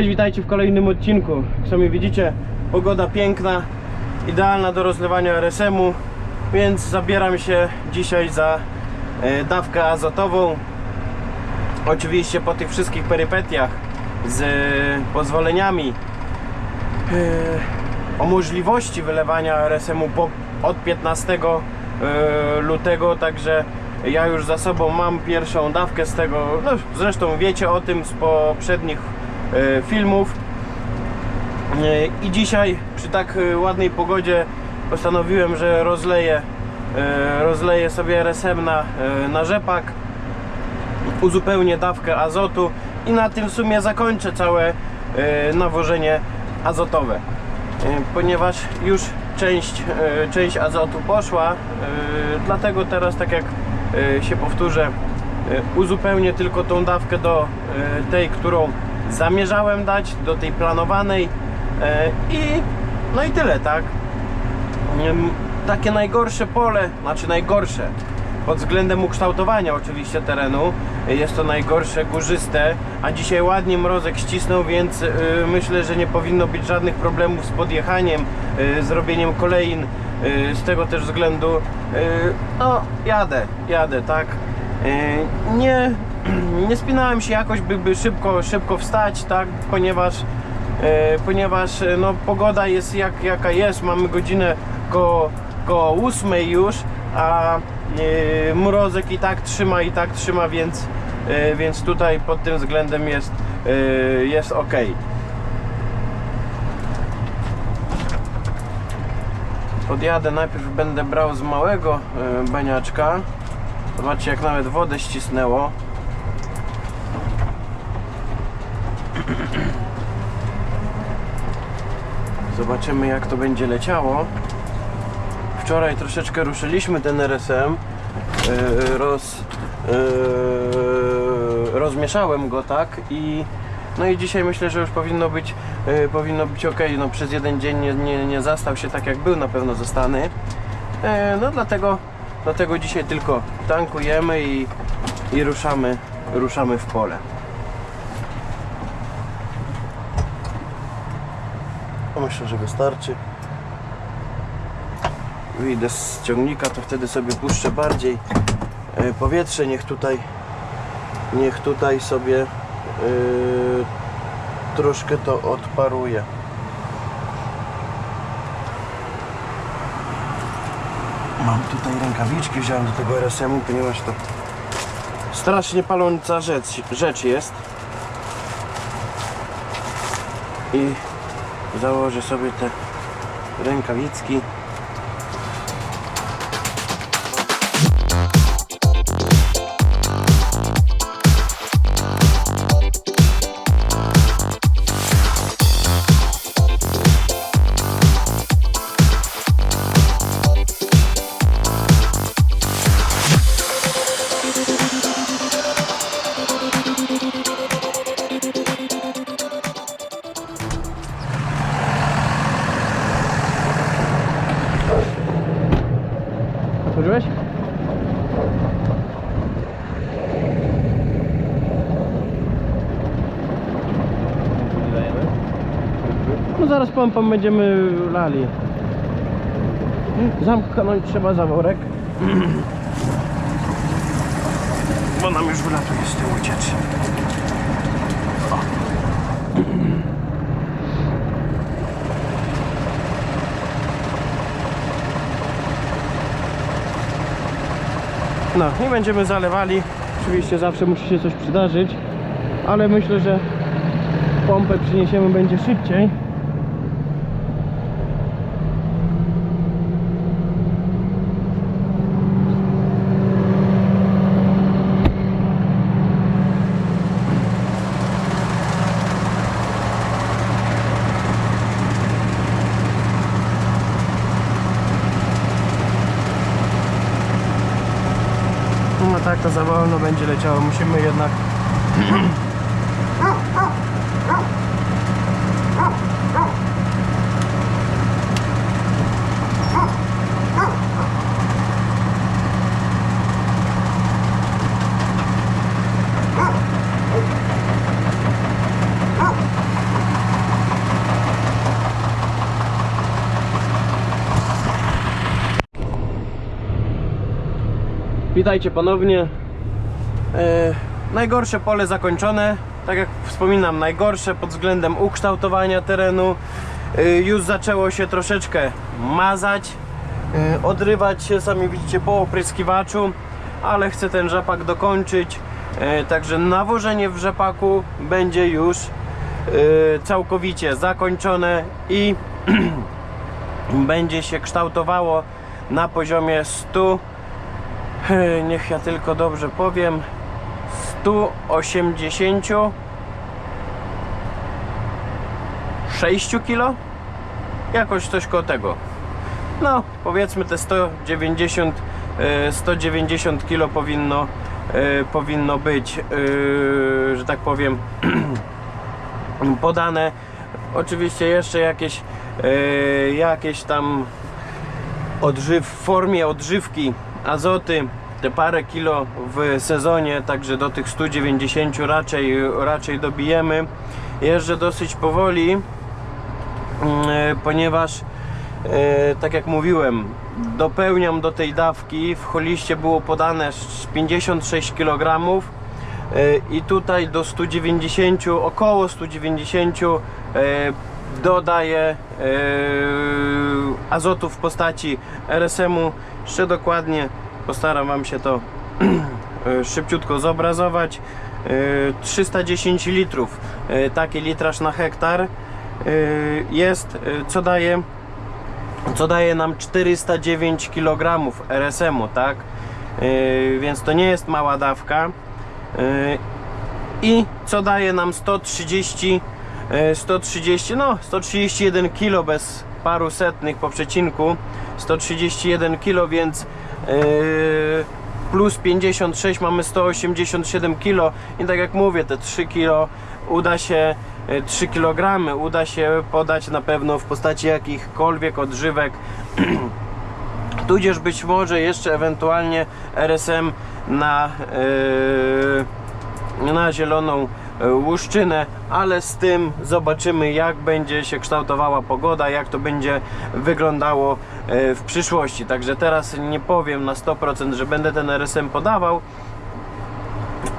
Cześć, witajcie w kolejnym odcinku. Jak sami widzicie, pogoda piękna, idealna do rozlewania RSM-u, więc zabieram się dzisiaj za e, dawkę azotową. Oczywiście po tych wszystkich perypetiach z e, pozwoleniami e, o możliwości wylewania RSM-u od 15 e, lutego, także ja już za sobą mam pierwszą dawkę z tego, no zresztą wiecie o tym z poprzednich filmów. E, I dzisiaj przy tak e, ładnej pogodzie postanowiłem, że rozleję, e, rozleję sobie RSM na, e, na rzepak uzupełnię dawkę azotu i na tym w sumie zakończę całe e, nawożenie azotowe. E, Ponieważ już część, e, część azotu poszła, e, dlatego teraz tak jak e, się powtórzę, e, uzupełnię tylko tą dawkę do e, tej, którą zamierzałem dać, do tej planowanej e, i no i tyle, tak? Takie najgorsze pole, znaczy najgorsze pod względem ukształtowania oczywiście terenu jest to najgorsze górzyste, a dzisiaj ładnie mrozek ścisnął, więc y, myślę, że nie powinno być żadnych problemów z podjechaniem, y, z robieniem kolejn, z tego też względu no jadę, jadę, tak nie, nie spinałem się jakoś, by, by szybko, szybko wstać, tak, ponieważ E, ponieważ e, no, pogoda jest jak, jaka jest, mamy godzinę koło, koło 8 już, a e, mrozek i tak trzyma, i tak trzyma, więc, e, więc tutaj pod tym względem jest, e, jest ok. Podjadę, najpierw będę brał z małego e, baniaczka. Zobaczcie jak nawet wodę ścisnęło. Zobaczymy jak to będzie leciało. Wczoraj troszeczkę ruszyliśmy ten RSM. Yy, roz, yy, rozmieszałem go tak i no i dzisiaj myślę, że już powinno być yy, powinno być ok. No przez jeden dzień nie, nie, nie zastał się tak jak był, na pewno zostany. No dlatego dlatego dzisiaj tylko tankujemy i, i ruszamy ruszamy w pole. Myślę, że wystarczy. Wyjdę z ciągnika, to wtedy sobie puszczę bardziej e, powietrze. Niech tutaj, niech tutaj sobie e, troszkę to odparuje. Mam tutaj rękawiczki, wziąłem do tego RSM-u, ponieważ to strasznie paląca rzecz, rzecz jest. I założę sobie te rękawiczki. Pompą będziemy lali. Zamknąć trzeba zaworek. Bo nam już wylatuje z tyłu cieczy. No i będziemy zalewali. Oczywiście zawsze musi się coś przydarzyć, ale myślę, że pompę przyniesiemy będzie szybciej. Za wolno będzie leciało. Musimy jednak Witajcie ponownie. E, najgorsze pole zakończone. Tak jak wspominam, najgorsze pod względem ukształtowania terenu. E, już zaczęło się troszeczkę mazać, e, odrywać się, sami widzicie, po opryskiwaczu, ale chcę ten rzepak dokończyć. E, także nawożenie w rzepaku będzie już e, całkowicie zakończone i będzie się kształtowało na poziomie 100 e, niech ja tylko dobrze powiem. 180 6 kg jakoś coś koło tego. No powiedzmy te 190 e, 190 kg powinno e, powinno być e, że tak powiem podane. Oczywiście jeszcze jakieś e, jakieś tam odżyw, w formie odżywki azoty te parę kilo w sezonie, także do tych 190 raczej, raczej dobijemy. Jeżdżę dosyć powoli, mm, e, ponieważ e, tak jak mówiłem, dopełniam do tej dawki. W holiście było podane sz- 56 kg e, i tutaj do 190, około 190 e, dodaję e, azotu w postaci RSM-u. Jeszcze dokładnie postaram Wam się to e, szybciutko zobrazować. E, 310 litrów, e, taki litraż na hektar jest, co daje co daje nam 409 kg RSM-u, tak? Więc to nie jest mała dawka. I co daje nam 130, yy, 130, no 131 kg bez paru setnych po przecinku. 131 kg, więc yy, plus 56 mamy 187 kg i tak jak mówię, te 3 kg uda się e, 3 kg uda się podać na pewno w postaci jakichkolwiek odżywek tudzież być może jeszcze ewentualnie RSM na e, na zieloną e, łuszczynę, ale z tym zobaczymy jak będzie się kształtowała pogoda, jak to będzie wyglądało e, w przyszłości. Także teraz nie powiem na 100%, że będę ten RSM podawał,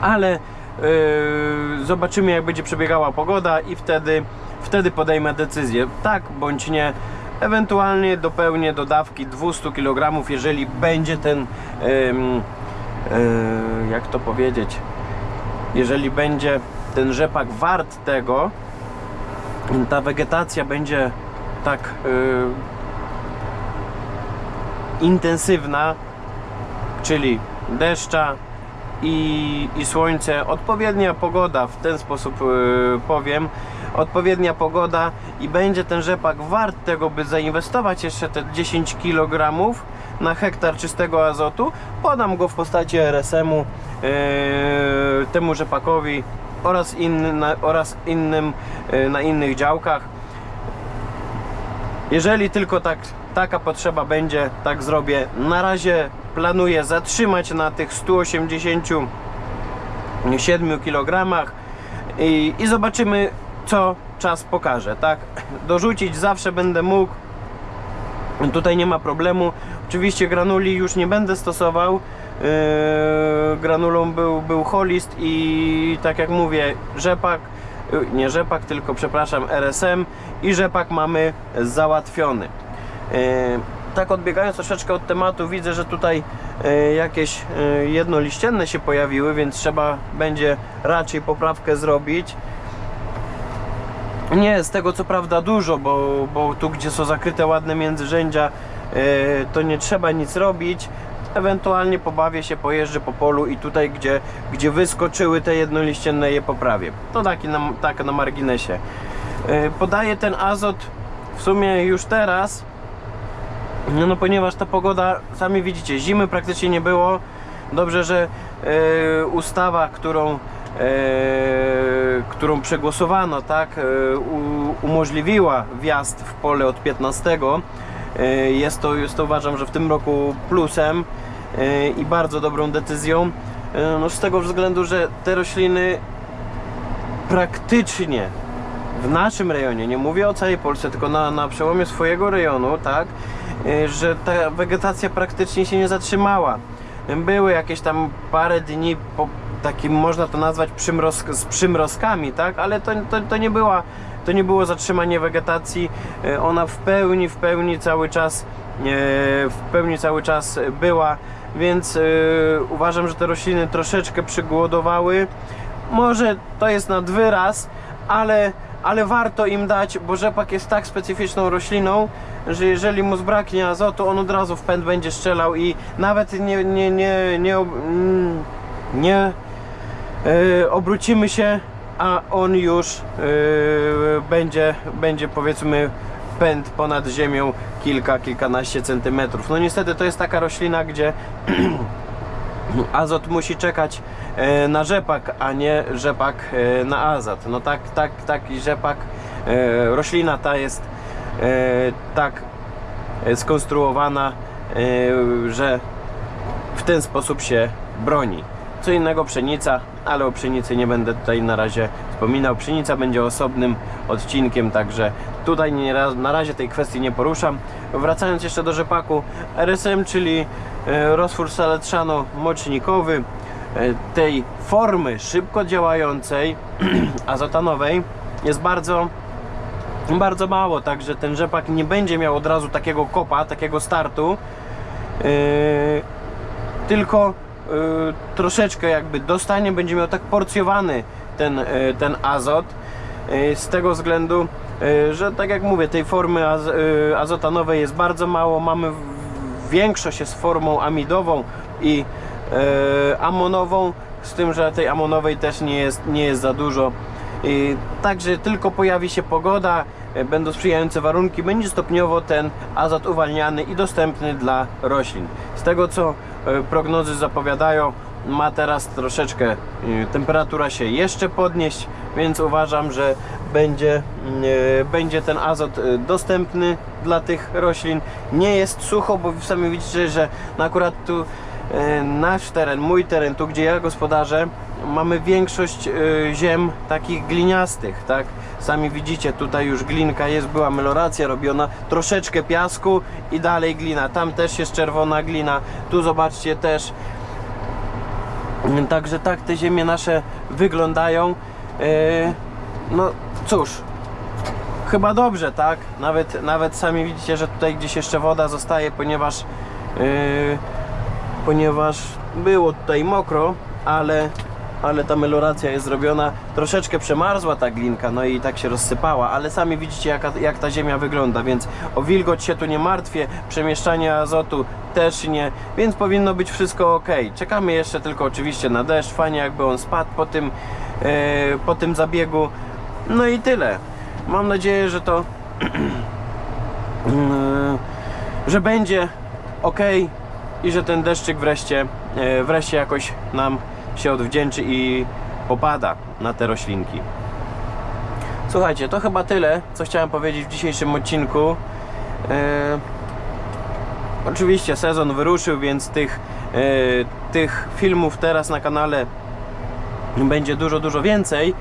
ale yy, zobaczymy jak będzie przebiegała pogoda i wtedy, wtedy podejmę decyzję, tak bądź nie. Ewentualnie dopełnię do dawki 200 kg, jeżeli będzie ten, jak to powiedzieć, jeżeli będzie ten rzepak wart tego, ta wegetacja będzie tak yy, intensywna, czyli deszcza i, i słońce, odpowiednia pogoda, w ten sposób yy, powiem, odpowiednia pogoda i będzie ten rzepak wart tego, by zainwestować jeszcze te 10 kg na hektar czystego azotu, podam go w postaci RSM-u yy, temu rzepakowi oraz, inny, na, oraz innym yy, na innych działkach. Jeżeli tylko tak, taka potrzeba będzie, tak zrobię. Na razie planuję zatrzymać na tych 187 kg i, i zobaczymy, co czas pokaże. Tak, dorzucić zawsze będę mógł. Tutaj nie ma problemu. Oczywiście granuli już nie będę stosował. Yy, granulą był, był holist i tak jak mówię, rzepak, yy, nie rzepak, tylko przepraszam, RSM i rzepak mamy załatwiony. Yy, tak odbiegając troszeczkę od tematu, widzę, że tutaj jakieś jednoliścienne się pojawiły, więc trzeba będzie raczej poprawkę zrobić. Nie, z tego co prawda dużo, bo, bo tu gdzie są zakryte ładne międzyrzędzia, to nie trzeba nic robić. Ewentualnie pobawię się, pojeżdżę po polu i tutaj gdzie, gdzie wyskoczyły te jednoliścienne je poprawię. To taki na, tak na marginesie. Yy, podaję ten azot w sumie już teraz, no, no ponieważ ta pogoda, sami widzicie, zimy praktycznie nie było. Dobrze, że e, ustawa, którą, e, którą przegłosowano, tak, e, umożliwiła wjazd w pole od 15. E, jest, to, jest to uważam, że w tym roku plusem e, i bardzo dobrą decyzją. E, no, z tego względu, że te rośliny praktycznie w naszym rejonie, nie mówię o całej Polsce, tylko na, na przełomie swojego rejonu, tak, y, że ta wegetacja praktycznie się nie zatrzymała. były jakieś tam parę dni po takim można to nazwać przymroz, z przymrozkami, tak? Ale to, to, to nie była to nie było zatrzymanie wegetacji, ona w pełni, w pełni cały czas w pełni cały czas była, więc e, uważam, że te rośliny troszeczkę przygłodowały. Może to jest nad wyraz, ale, ale warto im dać, bo rzepak jest tak specyficzną rośliną, że jeżeli mu zbraknie azotu, on od razu w pęd będzie strzelał i nawet nie, nie, nie, nie, mm, nie e, obrócimy się, a on już e, będzie, będzie powiedzmy pęd ponad ziemią kilka, kilkanaście centymetrów. No niestety to jest taka roślina, gdzie azot musi czekać e, na rzepak, a nie rzepak e, na azot. No tak, tak, taki rzepak, e, roślina ta jest tak skonstruowana, że w ten sposób się broni. Co innego pszenica, ale o pszenicy nie będę tutaj na razie wspominał. Pszenica będzie osobnym odcinkiem, także tutaj nie, na razie tej kwestii nie poruszam. Wracając jeszcze do rzepaku, RSM, czyli e, roztwór saletrzano-mocznikowy e, tej formy szybko działającej, azotanowej jest bardzo bardzo mało, także ten rzepak nie będzie miał od razu takiego kopa, takiego startu, yy, tylko troszeczkę jakby dostanie, będzie miał tak porcjowany ten, yy, ten azot, yy, z tego względu, że tak jak mówię, tej formy az, azotanowej jest bardzo mało, mamy większość jest formą amidową i amonową, z tym, że tej amonowej też nie jest, nie jest za dużo. Także tylko pojawi się pogoda, e, będą sprzyjające warunki, będzie stopniowo ten azot uwalniany i dostępny dla roślin. Z tego co e, prognozy zapowiadają, ma teraz troszeczkę e, temperatura się jeszcze podnieść, więc uważam, że będzie, mm, będzie ten azot dostępny dla tych roślin. Nie jest sucho, bo sami widzicie, że akurat tu nasz teren, mój teren, tu gdzie ja gospodarzę, mamy większość e, ziem takich gliniastych, tak? Sami widzicie, tutaj już glinka jest, była meloracja robiona, troszeczkę piasku i dalej glina. Tam też jest czerwona glina, tu zobaczcie też. Także tak te ziemie nasze wyglądają. E, No cóż, chyba dobrze, tak? Nawet, nawet sami widzicie, że tutaj gdzieś jeszcze woda zostaje, ponieważ yy, ponieważ było tutaj mokro, ale, ale ta meloracja jest zrobiona. Troszeczkę przemarzła ta glinka, no i tak się rozsypała, ale sami widzicie jaka, jak ta ziemia wygląda, więc o wilgoć się tu nie martwię, przemieszczanie azotu też nie, więc powinno być wszystko ok. Czekamy jeszcze tylko oczywiście na deszcz, fajnie jakby on spadł po tym, yy, po tym zabiegu. No i tyle. Mam nadzieję, że to że będzie ok i że ten deszczyk wreszcie, e, wreszcie jakoś nam się odwdzięczy i popada na te roślinki. Słuchajcie, to chyba tyle, co chciałem powiedzieć w dzisiejszym odcinku. E, oczywiście sezon wyruszył, więc tych, e, tych filmów teraz na kanale będzie dużo, dużo więcej,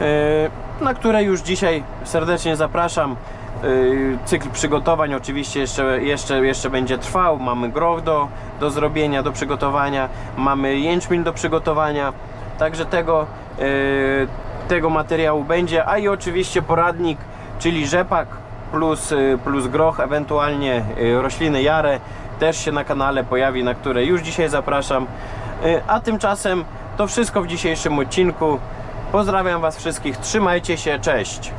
e, na które już dzisiaj serdecznie zapraszam. E, Cykl przygotowań oczywiście jeszcze, jeszcze, jeszcze będzie trwał. Mamy groch do, do zrobienia, do przygotowania, mamy jęczmień do przygotowania, także tego, e, tego materiału będzie, a i oczywiście poradnik, czyli rzepak plus, e, plus groch, ewentualnie rośliny jare też się na kanale pojawi, na które już dzisiaj zapraszam. A tymczasem to wszystko w dzisiejszym odcinku. Pozdrawiam Was wszystkich, trzymajcie się, cześć!